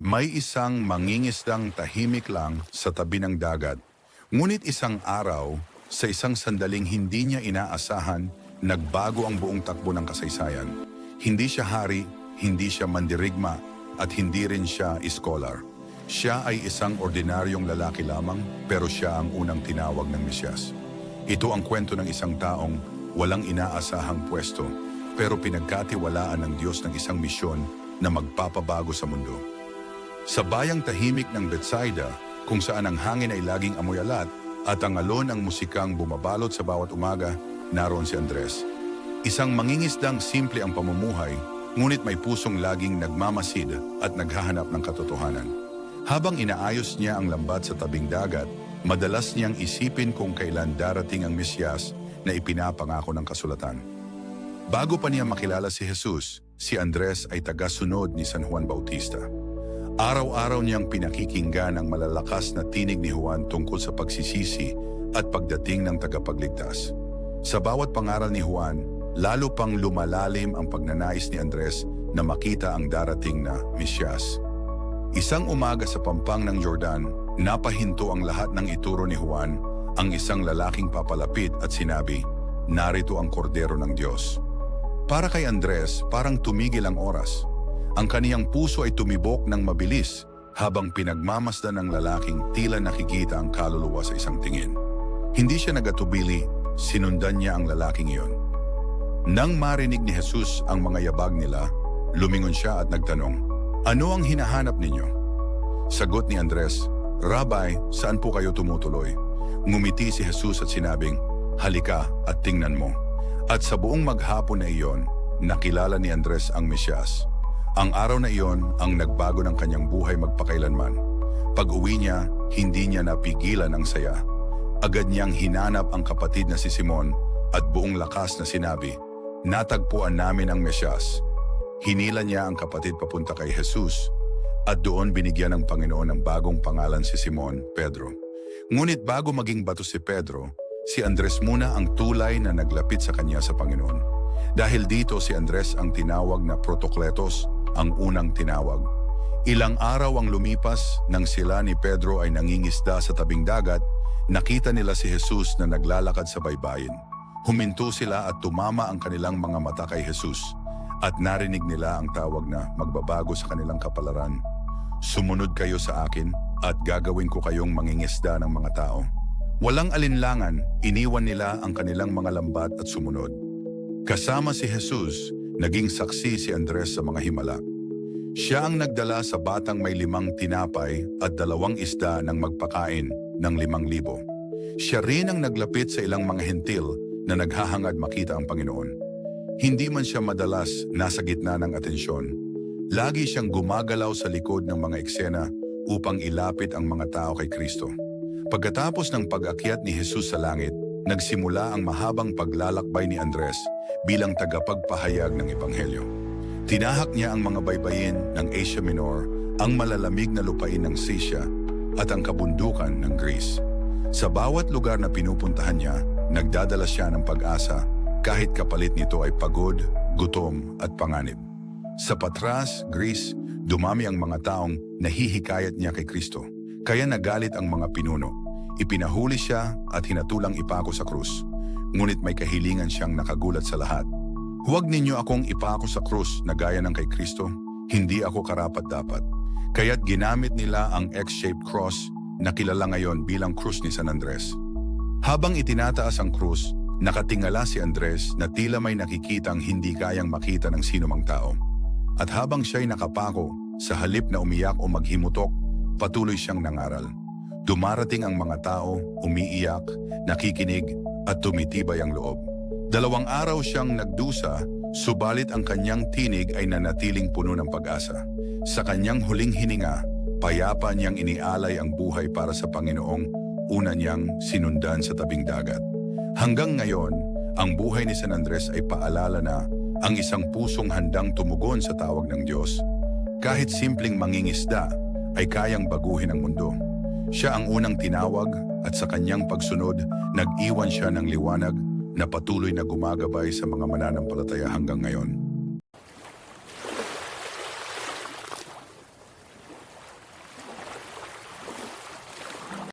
May isang mangingisdang tahimik lang sa tabi ng dagat. Ngunit isang araw, sa isang sandaling hindi niya inaasahan, nagbago ang buong takbo ng kasaysayan. Hindi siya hari, hindi siya mandirigma, at hindi rin siya iskolar. Siya ay isang ordinaryong lalaki lamang, pero siya ang unang tinawag ng Mesyas. Ito ang kwento ng isang taong walang inaasahang pwesto, pero pinagkatiwalaan ng Diyos ng isang misyon na magpapabago sa mundo. Sa bayang tahimik ng Bethsaida, kung saan ang hangin ay laging amoy alat at ang alon ang musikang bumabalot sa bawat umaga, naroon si Andres. Isang mangingisdang simple ang pamumuhay, ngunit may pusong laging nagmamasid at naghahanap ng katotohanan. Habang inaayos niya ang lambat sa tabing dagat, madalas niyang isipin kung kailan darating ang Mesyas na ipinapangako ng kasulatan. Bago pa niya makilala si Jesus, si Andres ay taga-sunod ni San Juan Bautista. Araw-araw niyang pinakikinggan ang malalakas na tinig ni Juan tungkol sa pagsisisi at pagdating ng tagapagligtas. Sa bawat pangaral ni Juan, lalo pang lumalalim ang pagnanais ni Andres na makita ang darating na Mesyas. Isang umaga sa pampang ng Jordan, napahinto ang lahat ng ituro ni Juan, ang isang lalaking papalapit at sinabi, Narito ang kordero ng Diyos. Para kay Andres, parang tumigil ang oras. Ang kaniyang puso ay tumibok ng mabilis habang pinagmamasdan ng lalaking tila nakikita ang kaluluwa sa isang tingin. Hindi siya nagatubili, sinundan niya ang lalaking iyon. Nang marinig ni Jesus ang mga yabag nila, lumingon siya at nagtanong, Ano ang hinahanap ninyo? Sagot ni Andres, Rabay, saan po kayo tumutuloy? Ngumiti si Jesus at sinabing, Halika at tingnan mo. At sa buong maghapon na iyon, nakilala ni Andres ang Mesyas. Ang araw na iyon ang nagbago ng kanyang buhay magpakailanman. Pag uwi niya, hindi niya napigilan ang saya. Agad niyang hinanap ang kapatid na si Simon at buong lakas na sinabi, Natagpuan namin ang Mesyas. Hinila niya ang kapatid papunta kay Jesus at doon binigyan ng Panginoon ng bagong pangalan si Simon, Pedro. Ngunit bago maging bato si Pedro, si Andres muna ang tulay na naglapit sa kanya sa Panginoon. Dahil dito si Andres ang tinawag na Protokletos, ang unang tinawag. Ilang araw ang lumipas nang sila ni Pedro ay nangingisda sa tabing dagat, nakita nila si Jesus na naglalakad sa baybayin. Huminto sila at tumama ang kanilang mga mata kay Jesus at narinig nila ang tawag na magbabago sa kanilang kapalaran. Sumunod kayo sa akin at gagawin ko kayong mangingisda ng mga tao. Walang alinlangan, iniwan nila ang kanilang mga lambat at sumunod. Kasama si Jesus, naging saksi si Andres sa mga himala. Siya ang nagdala sa batang may limang tinapay at dalawang isda ng magpakain ng limang libo. Siya rin ang naglapit sa ilang mga hentil na naghahangad makita ang Panginoon. Hindi man siya madalas nasa gitna ng atensyon. Lagi siyang gumagalaw sa likod ng mga eksena upang ilapit ang mga tao kay Kristo. Pagkatapos ng pag-akyat ni Jesus sa langit, nagsimula ang mahabang paglalakbay ni Andres bilang tagapagpahayag ng Ebanghelyo. Tinahak niya ang mga baybayin ng Asia Minor, ang malalamig na lupain ng Sisya at ang kabundukan ng Greece. Sa bawat lugar na pinupuntahan niya, nagdadala siya ng pag-asa kahit kapalit nito ay pagod, gutom at panganib. Sa Patras, Greece, dumami ang mga taong nahihikayat niya kay Kristo. Kaya nagalit ang mga pinuno. Ipinahuli siya at hinatulang ipako sa krus. Ngunit may kahilingan siyang nakagulat sa lahat. Huwag ninyo akong ipako sa krus na gaya ng kay Kristo. Hindi ako karapat-dapat. Kaya't ginamit nila ang X-shaped cross na kilala ngayon bilang krus ni San Andres. Habang itinataas ang krus, nakatingala si Andres na tila may nakikitang hindi kayang makita ng sinumang tao. At habang siya'y nakapako, sa halip na umiyak o maghimutok, patuloy siyang nangaral. Dumarating ang mga tao, umiiyak, nakikinig, at tumitibay ang loob. Dalawang araw siyang nagdusa, subalit ang kanyang tinig ay nanatiling puno ng pag-asa. Sa kanyang huling hininga, payapa niyang inialay ang buhay para sa Panginoong una niyang sinundan sa tabing dagat. Hanggang ngayon, ang buhay ni San Andres ay paalala na ang isang pusong handang tumugon sa tawag ng Diyos. Kahit simpleng mangingisda, ay kayang baguhin ang mundo. Siya ang unang tinawag at sa kanyang pagsunod, nag-iwan siya ng liwanag na patuloy na gumagabay sa mga mananampalataya hanggang ngayon.